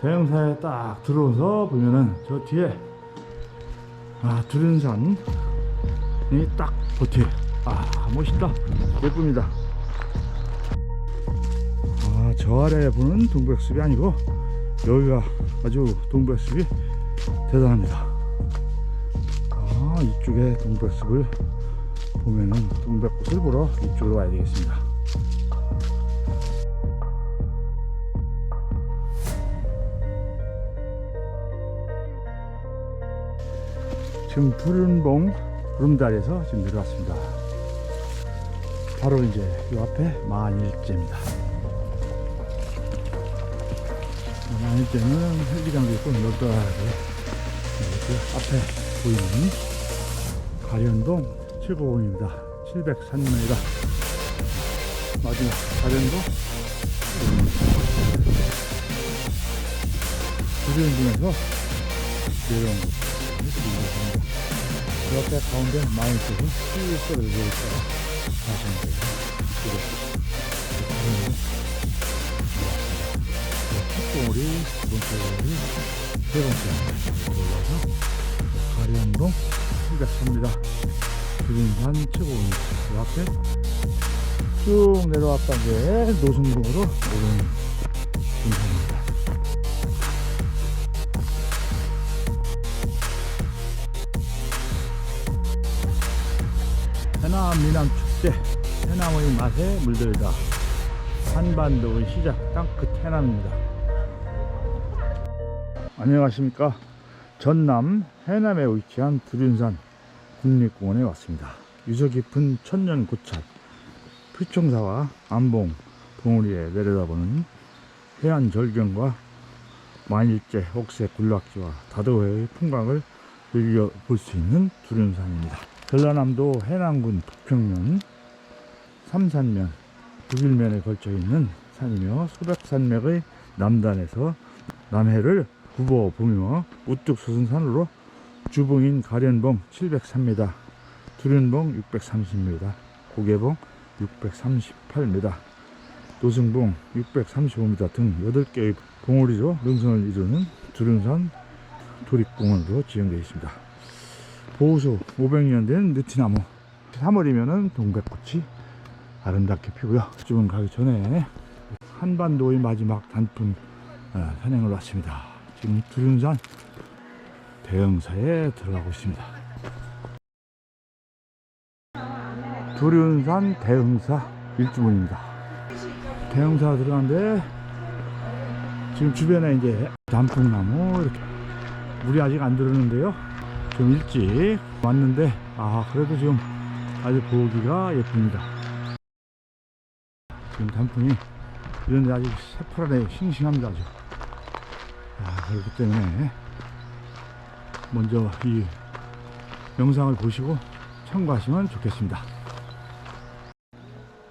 대형사에 딱 들어오서 보면은 저 뒤에 아 두른산이 딱 보트에 아 멋있다. 예쁩니다. 아 저 아래 보는 동백숲이 아니고 여기가 아주 동백숲이 대단합니다. 아 이쪽에 동백숲을 보면은 동백꽃을 보러 이쪽으로 와야 되겠습니다 지금 푸른봉 구름다리에서 지금 내려왔습니다. 바로 이제 이 앞에 만일제입니다. 만일제는 헬기장도 있고 넓다하게 그 앞에 보이는 가련동 최고봉입니다. 703m 마지막 가련동 구름 중에서 내려온 곳. 그 옆에 가운데 있어서 쭉 쏟아져 있다가 가시면 돼요. 이쪽에 콧봉우리 두 번째 봉우리 세 번째 올라서 가리안동 703입니다. 주린산 최고입니다. 그 앞에 쭉 내려왔던 게 노승동으로 오는 해남 미남 축제 해남의 맛에 물들다. 한반도의 시작. 땅끝 해남입니다. 안녕하십니까? 전남 해남에 위치한 두륜산 국립공원에 왔습니다. 유서 깊은 천년 고찰 표청사와 안봉 봉우리에 내려다보는 해안 절경과 만일제 옥새 군락지와 다도해의 풍광을 즐겨볼 수 있는 두륜산입니다 전라남도 해남군 북평면 삼산면 북일면에 걸쳐 있는 산이며 소백산맥의 남단에서 남해를 굽어 보며 우뚝 솟은 산으로 주봉인 가련봉 703m, 두륜봉 630m, 고개봉 638m, 노승봉 635m 등 8개의 봉우리로 능선을 이루는 두륜산 도립공원으로 지정되어 있습니다. 보호수 500년 된 느티나무. 3월이면은 동백꽃이 아름답게 피고요. 지금 가기 전에 한반도의 마지막 단풍 어, 산행을 왔습니다. 지금 두륜산 대형사에 들어가고 있습니다. 두륜산 대흥사 일주문입니다. 대흥사 들어가는데 지금 주변에 이제 단풍나무 이렇게 물이 아직 안 들었는데요 좀 일찍 왔는데 아 그래도 지금 아주 보기가 예쁩니다. 지금 단풍이 이런데 아주 새파랗게 싱싱합니다 아주. 아 그렇기 때문에 먼저 이 영상을 보시고 참고하시면 좋겠습니다.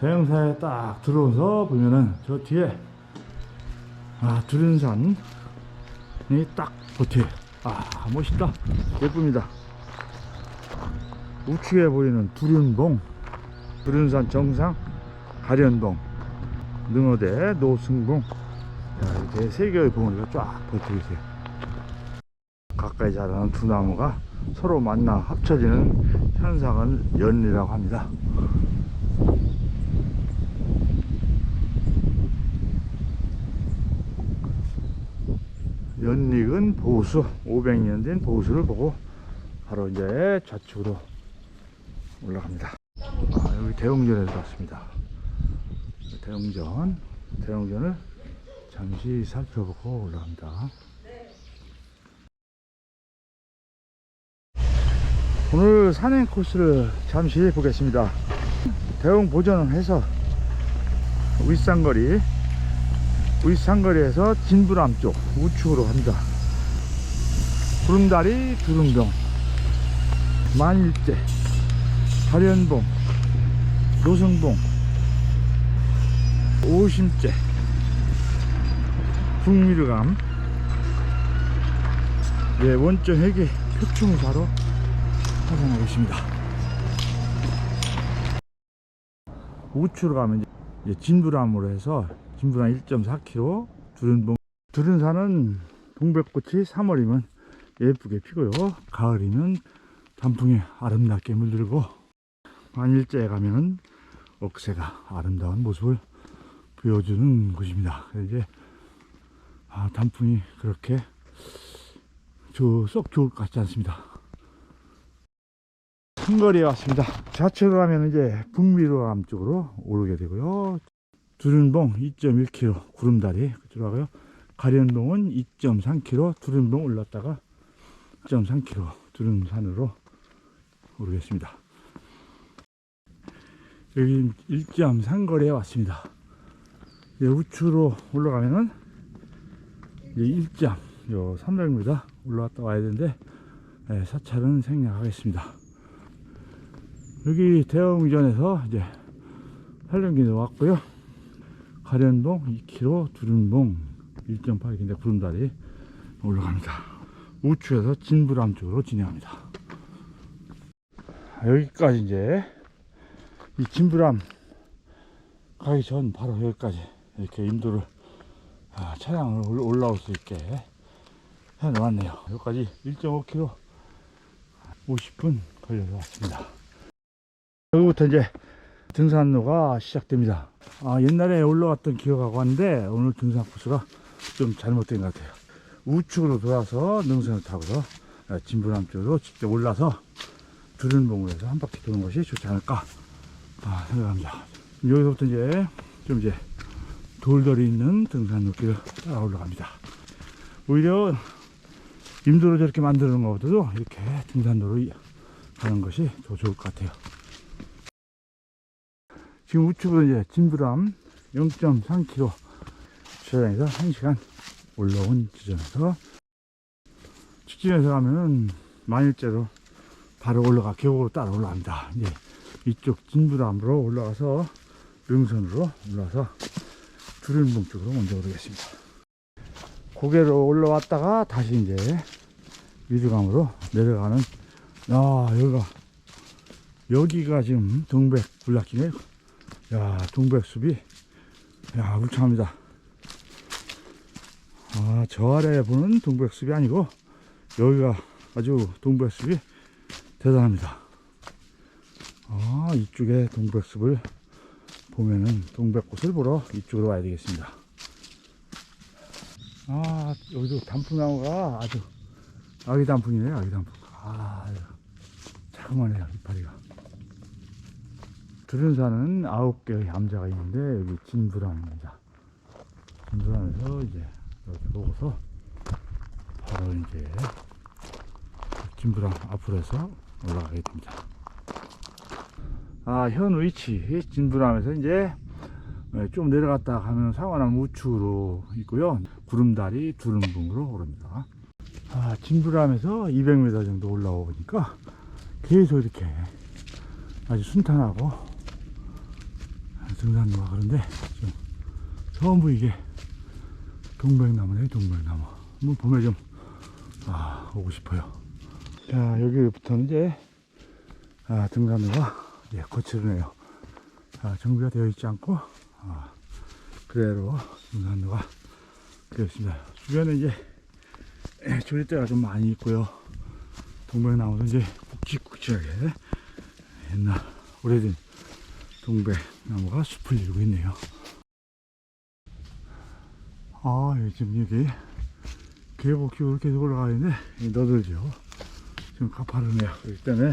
대형사에 딱 들어오서 보면은 저 뒤에 아 두른산이 딱 보트에 아 멋있다. 예쁩니다. 우측에 보이는 두륜봉 두륜산 정상 가련봉 능어대 노승봉. 자, 이렇게 세 개의 봉우리가 쫙 버티고 있어요. 가까이 자라는 두 나무가 서로 만나 합쳐지는 현상을 연리라고 합니다 연릭은 보수 500년 된 보수를 보고 바로 이제 좌측으로 올라갑니다. 아, 여기 대웅전에서 왔습니다. 대웅전 대웅전을 잠시 살펴보고 올라갑니다. 오늘 산행 코스를 잠시 보겠습니다. 대웅 보전을 해서 윗산거리 윗산거리에서 진부람 쪽 우측으로 갑니다. 구름다리 두릉동 만일제 가련봉 노승봉 오심제 북미르감 예, 원점 회계 표충사로 활용하고 있습니다. 우측으로 가면 이제 진부람으로 해서 진부람 1.4km, 두른봉 두른산은 동백꽃이 3월이면 예쁘게 피고요. 가을이면 단풍이 아름답게 물들고 만일제에 가면은 억새가 아름다운 모습을 보여주는 곳입니다. 이제 아, 단풍이 그렇게 저, 썩 좋을 것 같지 않습니다. 한거리에 왔습니다. 좌측으로 가면 이제 북미로 남쪽으로 오르게 되고요. 두른봉 2.1km 구름다리 가고요. 가련동은 2.3km 두른봉 올랐다가 2.3km 두른산으로 오르겠습니다. 여기 1.3거리에 왔습니다. 우측으로 올라가면은 이제 1점, 요 300m 올라갔다 와야 되는데 예, 사찰은 생략하겠습니다. 여기 대형위전에서 이제 팔령기도 왔고요. 가련동 2km, 두른봉 1.8km 구름다리 올라갑니다. 우측에서 진부람 쪽으로 진행합니다. 여기까지 이제 이 진부람 가기 전 바로 여기까지 이렇게 인도를 아, 차량을 올- 올라올 수 있게 해 놓았네요. 여기까지 1.5km 50분 걸려서 왔습니다. 여기부터 이제 등산로가 시작됩니다. 아, 옛날에 올라왔던 기억하고 왔는데 오늘 등산 코스가 좀 잘못된 것 같아요. 우측으로 돌아서 능선을 타고서 아, 진부람 쪽으로 직접 올라서 두른봉을 해서 한 바퀴 도는 것이 좋지 않을까 아, 생각합니다. 여기서부터 이제 좀 이제 돌돌이 있는 등산로길을 따라 올라갑니다. 오히려 임도로 저렇게 만드는 것보다도 이렇게 등산로로 이- 가는 것이 더 좋을 것 같아요. 지금 우측으로 이제 진부람 0.3km 주차장에서 1시간 올라온 지점에서 직진해서 가면은 만일째로 바로 올라가 계곡으로 따라 올라갑니다. 이제 이쪽 진부람으로 올라가서 능선으로 올라가서 두른봉 쪽으로 먼저 오르겠습니다. 고개로 올라왔다가 다시 이제 위두강으로 내려가는 야 여기가 여기가 지금 동백 군락지네요. 야 동백숲이 야 울창합니다. 아 저 아래 보는 동백숲이 아니고 여기가 아주 동백숲이 대단합니다. 아 이쪽에 동백숲을 보면은 동백꽃을 보러 이쪽으로 와야 되겠습니다. 아 여기도 단풍나무가 아주 아기 단풍이네요 아기 단풍 아 자그마네요 이파리가 두른산은 아홉 개의 암자가 있는데 여기 진부람입니다 진부람에서 이제 이렇게 보고서 바로 이제 진부람 앞으로 해서 올라가게 됩니다 아, 현 위치 진부람에서 이제 네, 좀 내려갔다 가면 상원암 우측으로 있고요. 구름다리 두른봉으로 오릅니다. 아, 진부람에서 200m 정도 올라오니까 계속 이렇게 아주 순탄하고 등산로가 그런데 좀 전부 이게 동백나무네 동백나무. 뭐 봄에 좀 아, 오고 싶어요. 자, 여기부터는 이제 아, 등산로가 예, 거칠으네요. 아, 정비가 되어 있지 않고, 아, 그대로 등산로가 되어 있습니다. 주변에 이제 예, 조리대가 좀 많이 있고요. 동백나무도 이제 굵직굵직하게 옛날 오래된 동백 나무가 숲을 이루고 있네요. 아, 지금 여기 계곡길로 계속 올라가는데 너들죠. 지금 가파르네요. 그렇기 때문에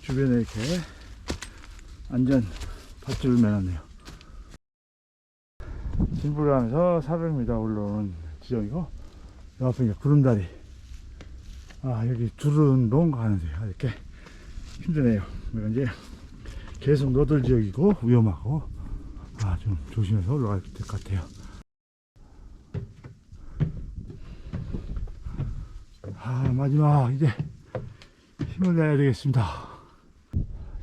주변에 이렇게 안전 밧줄을 매놨네요. 진부를 하면서 400m 올라오는 지점이고, 요 앞에 구름다리. 아, 여기 두른봉 가는데요. 이렇게 힘드네요. 이건 이제 계속 너들 지역이고 위험하고, 아, 좀 조심해서 올라가야 될 것 같아요. 아, 마지막, 이제 힘을 내야 되겠습니다.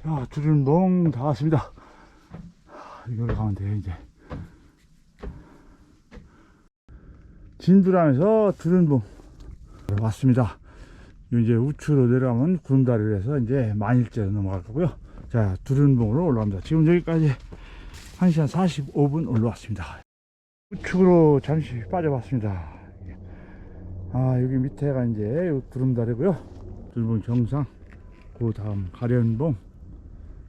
자, 두른봉 다 왔습니다. 이걸 가면 돼요, 이제. 진두람에서 두른봉 왔습니다. 이제 우측으로 내려가면 구름다리를 해서 이제 만일제로 넘어갈 거고요. 자, 두른봉으로 올라갑니다. 지금 여기까지 1시간 45분 올라왔습니다. 우측으로 잠시 빠져봤습니다. 아 여기 밑에가 이제 구름다리고요. 들봉 정상, 그 다음 가련봉,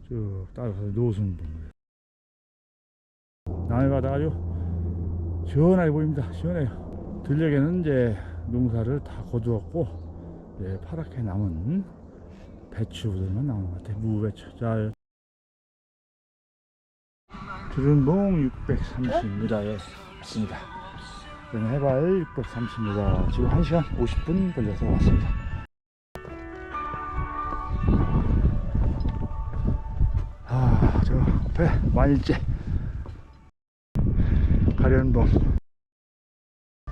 쭉 따라서 노승봉. 남해 바다 아주 시원하게 보입니다. 시원해요. 들녘에는 이제 농사를 다 거두었고 이제 파랗게 남은 배추들만 나오는 것 같아요. 무배추. 자, 두른봉 630m에 왔습니다. 그럼 해발 630m. 지금 1시간 50분 걸려서 왔습니다. 아, 저 앞에 만일제 가련봉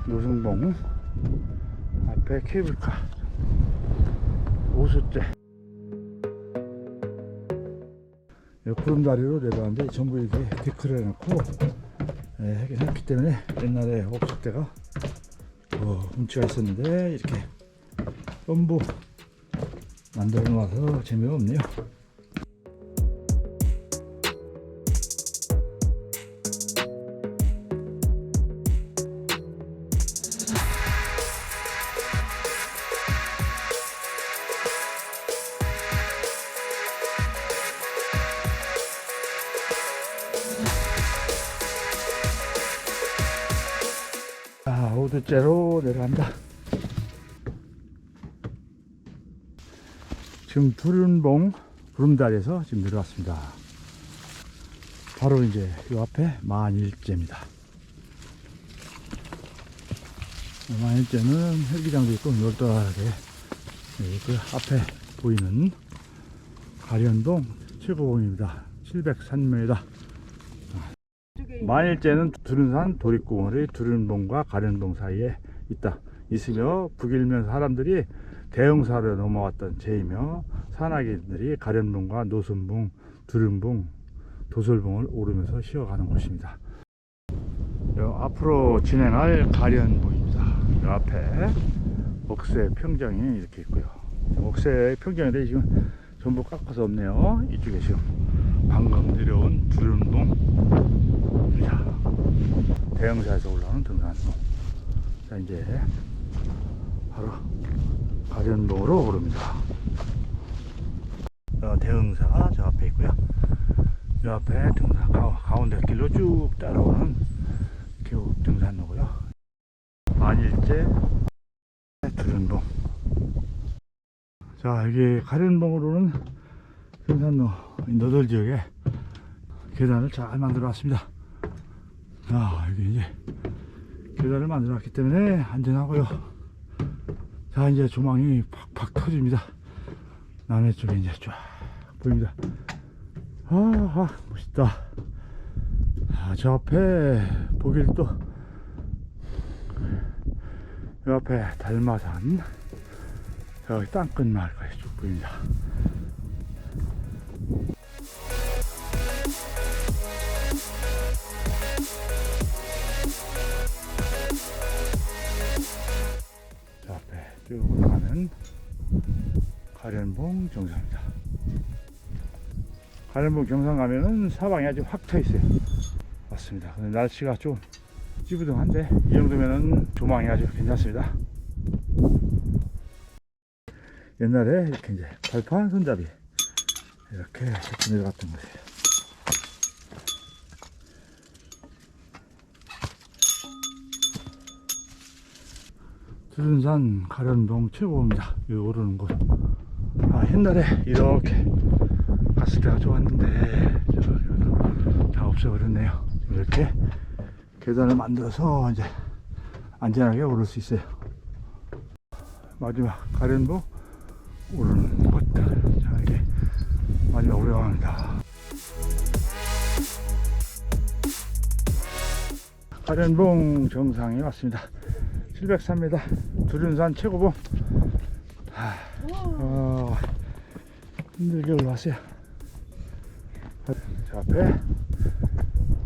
노승봉 앞에 케이블카 오수제 구름다리로 내려왔는데 전부 이렇게 데크를 해놓고 예, 하긴 했기 때문에 옛날에 없을 때가 어, 운치가 있었는데 이렇게 전부 만들어 놔서 재미가 없네요. 지금 두른봉 구름다리에서 지금 내려왔습니다. 바로 이제 이 앞에 만일제입니다. 만일제는 헬기장도 있고 네, 그 앞에 보이는 가련동 최고봉입니다. 703m. 만일제는 두른산 도립공원의 두른봉과 가련동 사이에 있다. 있으며 북일면 사람들이 대흥사로 넘어왔던 제이며 산악인들이 가련봉과 노선봉, 두른봉, 도솔봉을 오르면서 쉬어가는 곳입니다. 요 앞으로 진행할 가련봉입니다. 요 앞에 옥새 평정이 이렇게 있고요. 옥새 평정인데 지금 전부 깎아서 없네요. 이쪽에 지금 방금 내려온 자, 대형사에서 올라오는 등산로. 자, 이제 바로 가련봉으로 오릅니다. 어, 대흥사가 저 앞에 있고요. 저 앞에 등산, 가, 가운데 길로 쭉 따라오는 계곡 등산로고요. 만일제 두른봉. 자, 여기 가련봉으로는 등산로, 너덜 지역에 계단을 잘 만들어 놨습니다. 자, 여기 이제 계단을 만들어 놨기 때문에 안전하고요. 자, 이제 조망이 팍팍 터집니다. 남해 쪽에 이제 쫙 보입니다. 아, 아 멋있다. 아, 저 앞에 보길 또, 요 앞에 달마산, 여기 땅끝 마을까지 쭉 보입니다. 정상입니다. 가련봉 정상 가면은 사방이 아주 확 터 있어요. 맞습니다. 근데 날씨가 좀 찌부둥한데 이 정도면은 조망이 아주 괜찮습니다. 옛날에 이렇게 이제 발판 손잡이 이렇게 내려갔던 거예요. 두른산 가련동 최고입니다. 여기 오르는 곳. 아, 옛날에 이렇게 갔을 때가 좋았는데, 다 없어버렸네요. 이렇게 계단을 만들어서 이제 안전하게 오를 수 있어요. 마지막 가련동 오르는 곳들. 자, 이게 마지막 올라갑니다. 가련봉 정상에 왔습니다. 703m 두른산 최고봉 하, 어, 힘들게 올라왔어요. 저 앞에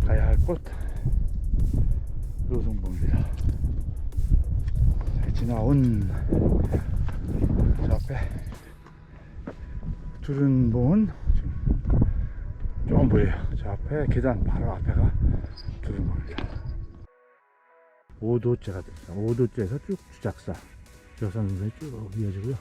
가야 할 곳. 노승봉입니다. 지나온 저 앞에 두른봉은 지금 조금 보여요. 저 앞에 계단 바로 앞에가 두른봉입니다. 5도째가 됩니다. 5도째에서 쭉 주작산, 주작산 동선이 쭉 이어지고요.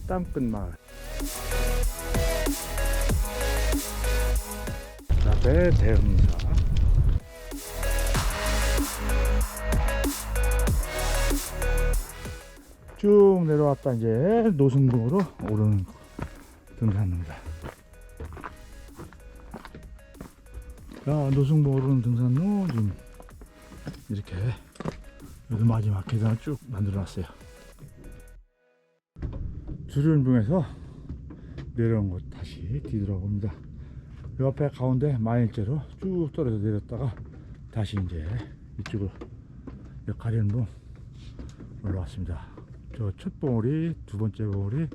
그때 땅끝 마을. 그다음에 대흥사. 쭉 내려왔다 이제 노승봉으로 오르는 등산로입니다. 자, 노승봉 오르는 등산로 지금 이렇게 여기 마지막 계단을 쭉 만들어 놨어요. 주륜봉에서 내려온 곳 다시 뒤돌아봅니다. 요 앞에 가운데 마일째로 쭉 떨어져 내렸다가 다시 이제 이쪽으로 요 가련봉 올라왔습니다. 저 첫 봉우리, 두 번째 봉우리,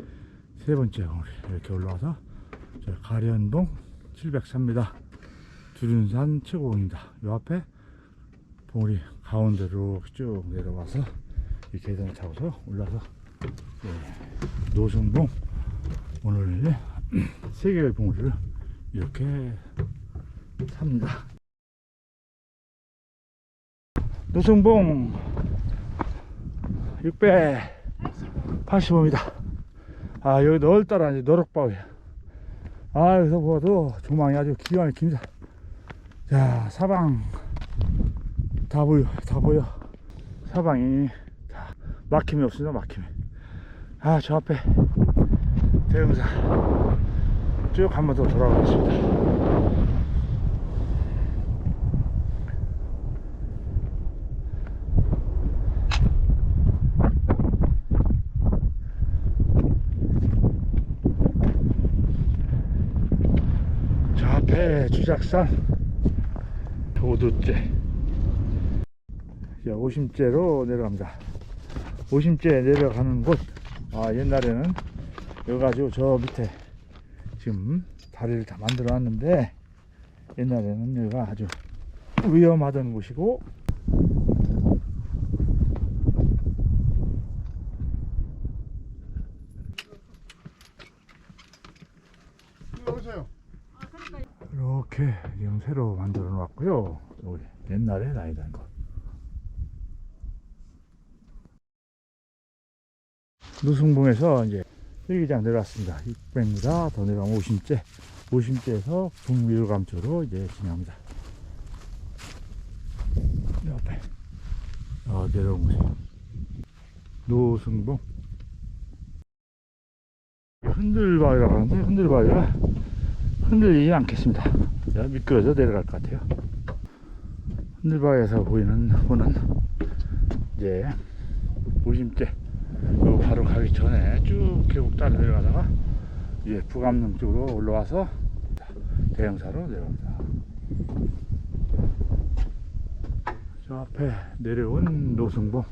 세 번째 봉우리 이렇게 올라와서 저 가련봉 703m 두륜산 최고봉입니다. 요 앞에 봉우리 가운데로 쭉 내려와서 이 계단을 타고서 올라서 예, 노승봉 오늘 세 개의 봉우리를 이렇게 삽니다. 노승봉 685입니다. 아, 여기 넓다라 이제 너럭바위야. 아, 여기서 보아도 조망이 아주 기가 막힙니다. 자, 사방 다 보여, 다 보여. 사방이 다 막힘이 없습니다, 막힘이. 아, 저 앞에 대형사 쭉한 번 더 돌아가겠습니다. 저 앞에 주작산 5도째 자 50제로 내려갑니다. 50제 내려가는 곳 아, 옛날에는 여기 가지고 저 밑에 지금 다리를 다 만들어 놨는데 옛날에는 여기가 아주 위험하던 곳이고. 이렇게 지금 새로 만들어 놨고요 우리 옛날에 다니던 거 누승봉에서 이제 일기장 내려왔습니다. 600m 더 내려가면 50제 50제에서 북미르감 쪽으로 이제 진행합니다. 옆에 어, 내려온 곳이 노승봉. 흔들바위라고 하는데 흔들바위가 흔들리지 않겠습니다. 자, 미끄러져 내려갈 것 같아요. 흔들바위에서 보이는 호는 이제 우심제 요 바로 가기 전에 쭉 계곡 따라 내려가다가 이제 북암릉 쪽으로 올라와서 대형사로 내려옵니다. 저 앞에 내려온 노승봉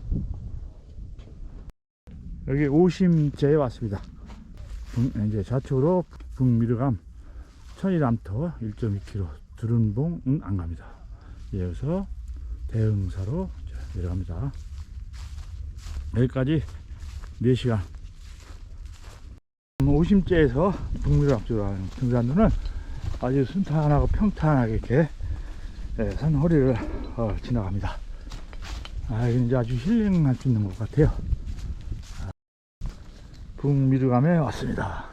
여기 오심제에 왔습니다. 북- 이제 좌측으로 북미르감 천이남터 1.2km 두른봉은 안 갑니다. 예, 여기서 대흥사로 내려갑니다. 여기까지 4시간. 50제에서 북미를 앞쪽으로 가는 등산로는 아주 순탄하고 평탄하게 이렇게 예, 산 허리를 어, 지나갑니다. 아, 이제 아주 힐링할 수 있는 것 같아요. 아, 북미르감에 왔습니다.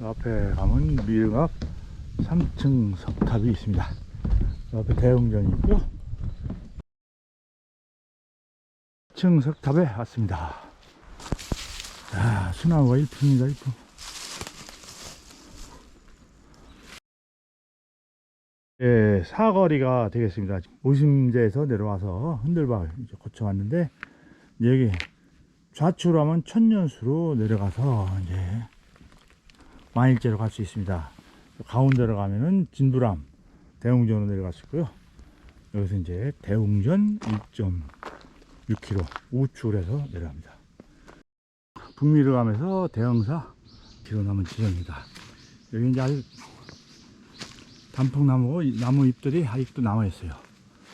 앞에 가면 미륵 3층 석탑이 있습니다. 옆에 대웅전이 있고요. 3층 석탑에 왔습니다. 자, 수나무가 1품입니다, 1품. 예, 사거리가 되겠습니다. 오심제에서 내려와서 흔들바위 이제 거쳐왔는데, 여기 좌측으로 하면 천년수로 내려가서 이제 만일제로 갈 수 있습니다. 가운데로 가면은 진부람 대웅전으로 내려갈 수 있고요. 여기서 이제 대웅전 1.6km 우측으로 해서 내려갑니다. 북미를 가면서 대흥사 뒤로 남은 지점입니다. 여기 이제 아주 단풍나무 나무 잎들이 아직도 남아 있어요.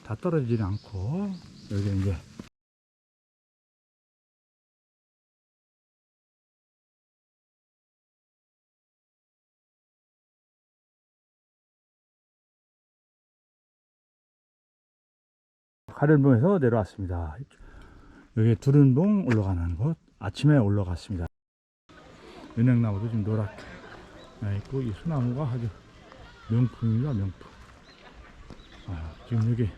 다 떨어지지 않고 여기 이제 가련봉에서 내려왔습니다. 여기 두른봉 올라가는 곳 아침에 올라갔습니다. 은행나무도 지금 노랗게 나 있고 이 소나무가 아주 명품입니다 명품. 아, 지금 여기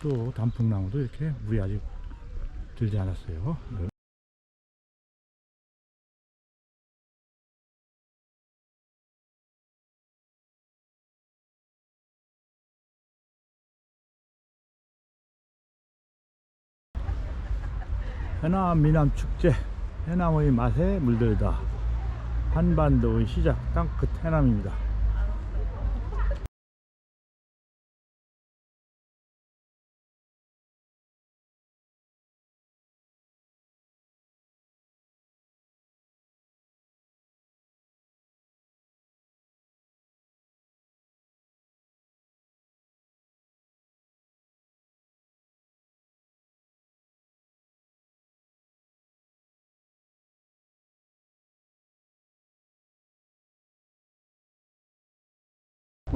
또 단풍나무도 이렇게 물이 아직 들지 않았어요. 해남 미남 축제 해남의 맛에 물들다 한반도의 시작 땅끝 해남입니다.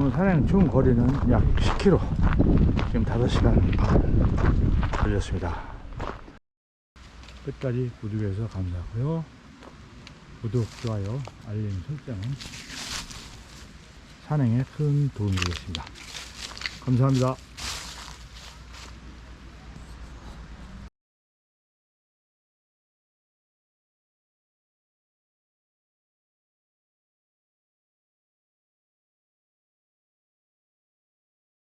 오늘 산행 총 거리는 약 10km. 지금 5시간 반 걸렸습니다. 끝까지 구독해서 감사하고요. 구독, 좋아요, 알림 설정은 산행에 큰 도움이 되겠습니다. 감사합니다.